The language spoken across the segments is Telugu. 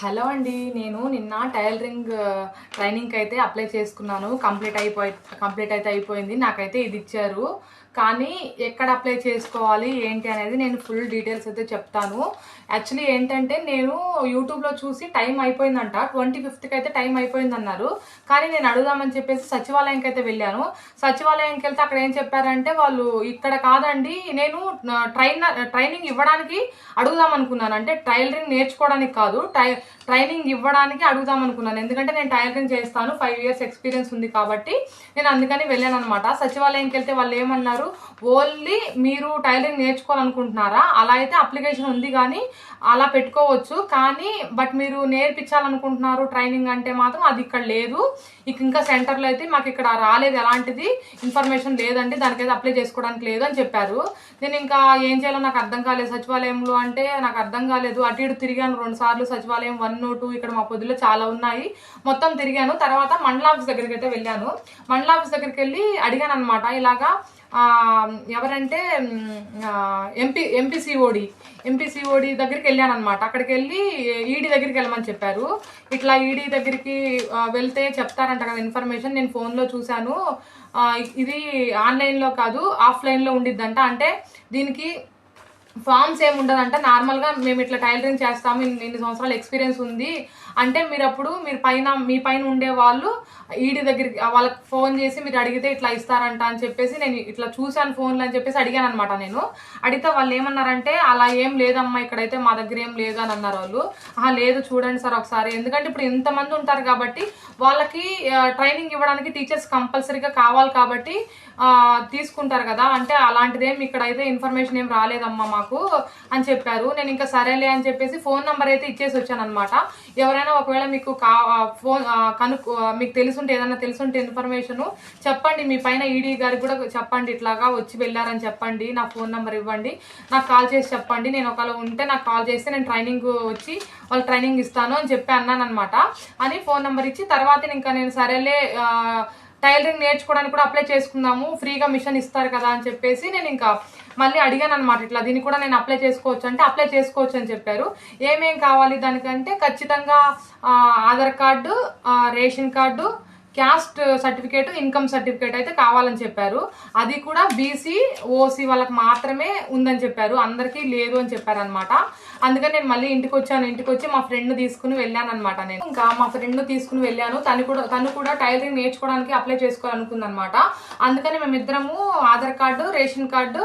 హలో అండి నేను నిన్న టైలరింగ్ ట్రైనింగ్కి అయితే అప్లై చేసుకున్నాను. కంప్లీట్ అయిపోయి కంప్లీట్ అయితే అయిపోయింది. నాకైతే ఇది ఇచ్చారు. కానీ ఎక్కడ అప్లై చేసుకోవాలి ఏంటి అనేది నేను ఫుల్ డీటెయిల్స్ అయితే చెప్తాను. యాక్చువల్లీ ఏంటంటే నేను యూట్యూబ్లో చూసి టైం అయిపోయిందంట. ట్వంటీ ఫిఫ్త్కి అయితే టైం అయిపోయింది అన్నారు కానీ నేను అడుగుదామని చెప్పేసి సచివాలయంకి అయితే వెళ్ళాను. సచివాలయంకి వెళ్తే అక్కడ ఏం చెప్పారంటే వాళ్ళు ఇక్కడ కాదండి నేను ట్రైన్ ట్రైనింగ్ ఇవ్వడానికి అడుగుదాం అనుకున్నాను. అంటే టైలరింగ్ నేర్చుకోవడానికి కాదు టై ట్రైనింగ్ ఇవ్వడానికి అడుగుదాం అనుకున్నాను. ఎందుకంటే నేను టైలరింగ్ చేస్తాను ఫైవ్ ఇయర్స్ ఎక్స్పీరియన్స్ ఉంది కాబట్టి నేను అందుకని వెళ్ళాను అనమాట సచివాలయంకి వెళ్తే వాళ్ళు ఏమన్నారు ఓన్లీ మీరు టైలరింగ్ నేర్చుకోవాలనుకుంటున్నారా? అలా అయితే అప్లికేషన్ ఉంది కానీ అలా పెట్టుకోవచ్చు. కానీ బట్ మీరు నేర్పించాలనుకుంటున్నారు ట్రైనింగ్ అంటే మాత్రం అది ఇక్కడ లేదు. ఇక ఇంకా సెంటర్లో అయితే మాకు ఇక్కడ రాలేదు. ఎలాంటిది ఇన్ఫర్మేషన్ లేదండి. దానికైతే అప్లై చేసుకోవడానికి లేదు అని చెప్పారు. నేను ఇంకా ఏం చేయాలో నాకు అర్థం కాలేదు. సచివాలయంలో అంటే నాకు అర్థం కాలేదు. అటు ఇటు తిరిగాను రెండు సార్లు. సచివాలయం వన్ టూ ఇక్కడ మా పొద్దులో చాలా ఉన్నాయి. మొత్తం తిరిగాను. తర్వాత మండల ఆఫీస్ దగ్గరికి అయితే వెళ్ళాను. మండల ఆఫీస్ దగ్గరికి వెళ్ళి అడిగాను అనమాట ఇలాగా ఎవరంటే ఎంపీ ఎంపీసీఓడి ఎంపీసీఓడి దగ్గరికి వెళ్ళాను అనమాట అక్కడికి వెళ్ళి ఈడీ దగ్గరికి వెళ్ళమని చెప్పారు. ఇట్లా ఈడీ దగ్గరికి వెళ్తే చెప్తారంట కదా ఇన్ఫర్మేషన్. నేను ఫోన్లో చూశాను. ఇది ఆన్లైన్లో కాదు ఆఫ్లైన్లో ఉండిద్దంట. అంటే దీనికి ఫామ్స్ ఏమి ఉండదంట నార్మల్గా మేము ఇట్లా టైలరింగ్ చేస్తాము. ఇన్ని సంవత్సరాలు సంవత్సరాల ఎక్స్పీరియన్స్ ఉంది. అంటే మీరు అప్పుడు మీరు పైన మీ పైన ఉండే వాళ్ళు ఈడి దగ్గరికి వాళ్ళకి ఫోన్ చేసి మీరు అడిగితే ఇట్లా ఇస్తారంట అని చెప్పేసి నేను ఇట్లా చూశాను ఫోన్లో అని చెప్పేసి అడిగాను అనమాట నేను. అడిగితే వాళ్ళు ఏమన్నారంటే అలా ఏం లేదమ్మా ఇక్కడైతే మా దగ్గర ఏం లేదు అని అన్నారు వాళ్ళు. ఆహా లేదు చూడండి సార్ ఒకసారి. ఎందుకంటే ఇప్పుడు ఇంతమంది ఉంటారు కాబట్టి వాళ్ళకి ట్రైనింగ్ ఇవ్వడానికి టీచర్స్ కంపల్సరీగా కావాలి కాబట్టి తీసుకుంటారు కదా. అంటే అలాంటిదేం ఇక్కడైతే ఇన్ఫర్మేషన్ ఏం రాలేదమ్మా మాకు. అని చెప్పారు. నేను ఇంకా సరేలే అని చెప్పేసి ఫోన్ నంబర్ అయితే ఇచ్చేసి వచ్చాను అనమాట ఎవరైనా ఒకవేళ మీకు కా ఫోన్ కనుక్కు మీకు తెలుసుంటే ఏదైనా తెలుసుంటే ఇన్ఫర్మేషన్ చెప్పండి. మీ పైన ఈడీ గారికి కూడా చెప్పండి ఇట్లాగా వచ్చి వెళ్ళారని చెప్పండి. నా ఫోన్ నెంబర్ ఇవ్వండి. నాకు కాల్ చేసి చెప్పండి. నేను ఒకవేళ ఉంటే నాకు కాల్ చేస్తే నేను ట్రైనింగ్ వచ్చి వాళ్ళు ట్రైనింగ్ ఇస్తాను అని చెప్పి అన్నాను అనమాట అని ఫోన్ నెంబర్ ఇచ్చి తర్వాత ఇంకా నేను సరేలే టైలరింగ్ నేర్చుకోవడానికి కూడా అప్లై చేసుకుందాము. ఫ్రీగా మిషన్ ఇస్తారు కదా అని చెప్పేసి నేను ఇంకా మళ్ళీ అడిగాను అనమాట ఇట్లా దీన్ని కూడా నేను అప్లై చేసుకోవచ్చు అంటే అప్లై చేసుకోవచ్చు అని చెప్పారు. ఏమేం కావాలి దానికంటే ఖచ్చితంగా Aadhaar card ration card caste certificate income certificate అయితే కావాలని చెప్పారు. అది కూడా బీసీ ఓసీ వాళ్ళకి మాత్రమే ఉందని చెప్పారు. అందరికీ లేదు అని చెప్పారు అనమాట అందుకని నేను మళ్ళీ ఇంటికి వచ్చాను. ఇంటికి వచ్చి మా ఫ్రెండ్ తీసుకుని వెళ్ళాను అనమాట నేను. ఇంకా మా ఫ్రెండ్ తీసుకుని వెళ్ళాను. తను కూడా తను కూడా టైలరింగ్ నేర్చుకోవడానికి అప్లై చేసుకోవాలనుకుందనమాట అందుకని మేమిద్దరము Aadhaar card ration card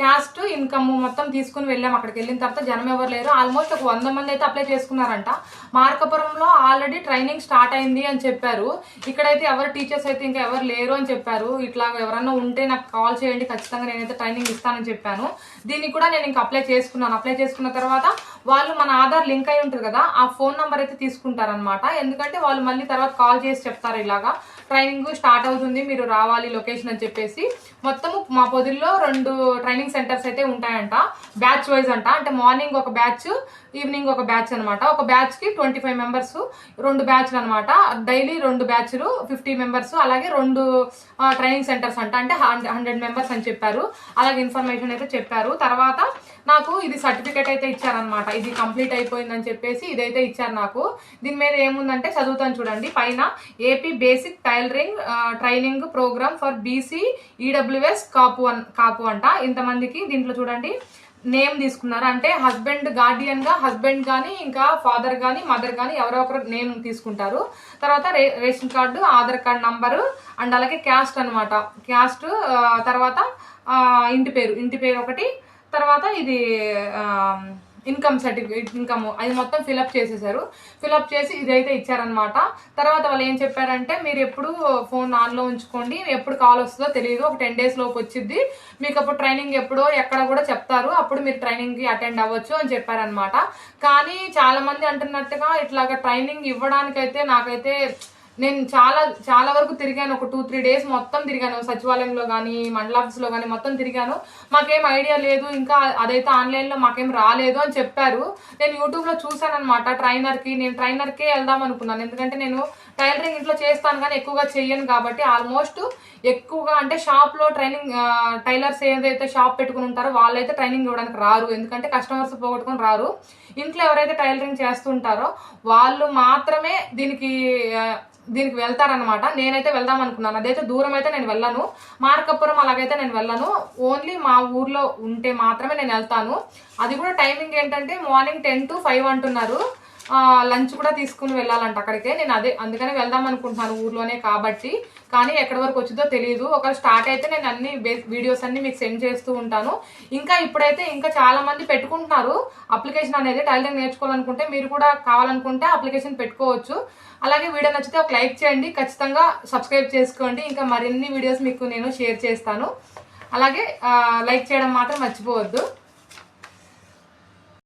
caste income మొత్తం తీసుకుని వెళ్ళాం అక్కడికి వెళ్ళిన తర్వాత జనం ఎవరు లేరు. ఆల్మోస్ట్ ఒక వంద మంది అయితే అప్లై చేసుకున్నారంట. మార్కపురంలో ఆల్రెడీ ట్రైనింగ్ స్టార్ట్ అయింది అని చెప్పారు. ఇక్కడ అయితే ఎవరు టీచర్స్ అయితే ఇంకా ఎవరు లేరు అని చెప్పారు. ఇట్లా ఎవరన్నా ఉంటే నాకు కాల్ చేయండి. ఖచ్చితంగా నేనైతే ట్రైనింగ్ ఇస్తానని చెప్పాను. దీనికి కూడా నేను ఇంకా అప్లై చేసుకున్నాను. అప్లై చేసుకున్న తర్వాత వాళ్ళు మన ఆధార్ లింక్ అయి ఉంటుంది కదా ఆ ఫోన్ నెంబర్ అయితే తీసుకుంటారనమాట ఎందుకంటే వాళ్ళు మళ్ళీ తర్వాత కాల్ చేసి చెప్తారు ఇలాగా. ట్రైనింగ్ స్టార్ట్ అవుతుంది మీరు రావాలి లొకేషన్ అని చెప్పేసి. మొత్తము మా పొదిల్లో రెండు ట్రైనింగ్ సెంటర్స్ అయితే ఉంటాయంట. బ్యాచ్ వైజ్ అంట. అంటే మార్నింగ్ ఒక బ్యాచ్ ఈవినింగ్ ఒక బ్యాచ్ అనమాట ఒక బ్యాచ్కి ట్వంటీ ఫైవ్ మెంబర్స్ రెండు బ్యాచ్లు అనమాట డైలీ రెండు బ్యాచ్లు ఫిఫ్టీ మెంబర్స్ అలాగే రెండు ట్రైనింగ్ సెంటర్స్ అంట. అంటే హండ్రెడ్ మెంబర్స్ అని చెప్పారు. అలాగే ఇన్ఫర్మేషన్ అయితే చెప్పారు. తర్వాత నాకు ఇది సర్టిఫికేట్ అయితే ఇచ్చారనమాట ఇది కంప్లీట్ అయిపోయిందని చెప్పేసి ఇదైతే ఇచ్చారు నాకు. దీని మీద ఏముందంటే చదువుతాను చూడండి. పైన AP basic tailoring training program for BC EWS Kapu అన్ కాపు అంట. ఇంతమందికి దీంట్లో చూడండి. నేమ్ తీసుకున్నారు. అంటే హస్బెండ్ గార్డియన్గా హస్బెండ్ గానీ ఇంకా ఫాదర్ గానీ మదర్ గానీ ఎవరో ఒకరు నేమ్ తీసుకుంటారు. తర్వాత రే ration card Aadhaar card number and అలాగే క్యాస్ట్ అనమాట క్యాస్ట్ తర్వాత ఇంటి పేరు. ఇంటి పేరు ఒకటి. తర్వాత ఇది ఇన్కమ్ సర్టిఫికేట్ ఇన్కమ్ అది మొత్తం ఫిలప్ చేసేసారు. ఫిలప్ చేసి ఇదైతే ఇచ్చారనమాట తర్వాత వాళ్ళు ఏం చెప్పారంటే మీరు ఎప్పుడు ఫోన్ ఆన్లో ఉంచుకోండి. ఎప్పుడు కాల్ వస్తుందో తెలియదు ఒక టెన్ డేస్ లోపు వచ్చింది మీకు అప్పుడు ట్రైనింగ్ ఎప్పుడో ఎక్కడ కూడా చెప్తారు. అప్పుడు మీరు ట్రైనింగ్కి అటెండ్ అవ్వచ్చు అని చెప్పారనమాట కానీ చాలామంది అంటున్నట్టుగా ఇట్లాగ ట్రైనింగ్ ఇవ్వడానికైతే నాకైతే నేను చాలా చాలా వరకు తిరిగాను. ఒక టూ త్రీ డేస్ మొత్తం తిరిగాను. సచివాలయంలో కానీ మండల ఆఫీస్లో కానీ మొత్తం తిరిగాను. మాకేం ఐడియా లేదు. ఇంకా అదైతే ఆన్లైన్లో మాకేం రాలేదు అని చెప్పారు. నేను యూట్యూబ్లో చూశాను అనమాట ట్రైనర్కి. నేను ట్రైనర్కే వెళ్దాం అనుకున్నాను. ఎందుకంటే నేను టైలరింగ్ ఇంట్లో చేస్తాను కానీ ఎక్కువగా చెయ్యను కాబట్టి ఆల్మోస్ట్ ఎక్కువగా అంటే షాప్లో ట్రైనింగ్ టైలర్స్ ఏదైతే షాప్ పెట్టుకుని ఉంటారో వాళ్ళైతే ట్రైనింగ్ ఇవ్వడానికి రారు. ఎందుకంటే కస్టమర్స్ పోగొట్టుకుని రారు. ఇంట్లో ఎవరైతే టైలరింగ్ చేస్తుంటారో వాళ్ళు మాత్రమే దీనికి దీనికి వెళ్తారనమాట నేనైతే వెళ్దాం అనుకున్నాను అదైతే దూరం అయితే నేను వెళ్ళను. మార్కపురం అలాగైతే నేను వెళ్ళను. ఓన్లీ మా ఊర్లో ఉంటే మాత్రమే నేను వెళ్తాను. అది కూడా టైమింగ్ ఏంటంటే మార్నింగ్ టెన్ టు ఫైవ్ అంటున్నారు. లంచ్ కూడా తీసుకుని వెళ్ళాలంట అక్కడికే. నేను అదే అందుకనే వెళ్దాం అనుకుంటున్నాను ఊర్లోనే కాబట్టి. కానీ ఎక్కడి వరకు వచ్చిందో తెలియదు ఒకవేళ స్టార్ట్ అయితే నేను అన్ని వీడియోస్ అన్ని మీకు సెండ్ చేస్తూ ఉంటాను. ఇంకా ఇప్పుడైతే ఇంకా చాలా మంది పెట్టుకుంటున్నారు. అప్లికేషన్ అనేది టైలరింగ్ నేర్చుకోవాలనుకుంటే మీరు కూడా కావాలనుకుంటే అప్లికేషన్ పెట్టుకోవచ్చు. అలాగే వీడియో నచ్చితే ఒక లైక్ చేయండి. ఖచ్చితంగా సబ్స్క్రైబ్ చేసుకోండి. ఇంకా మరిన్ని వీడియోస్ మీకు నేను షేర్ చేస్తాను. అలాగే లైక్ చేయడం మాత్రం మర్చిపోవద్దు.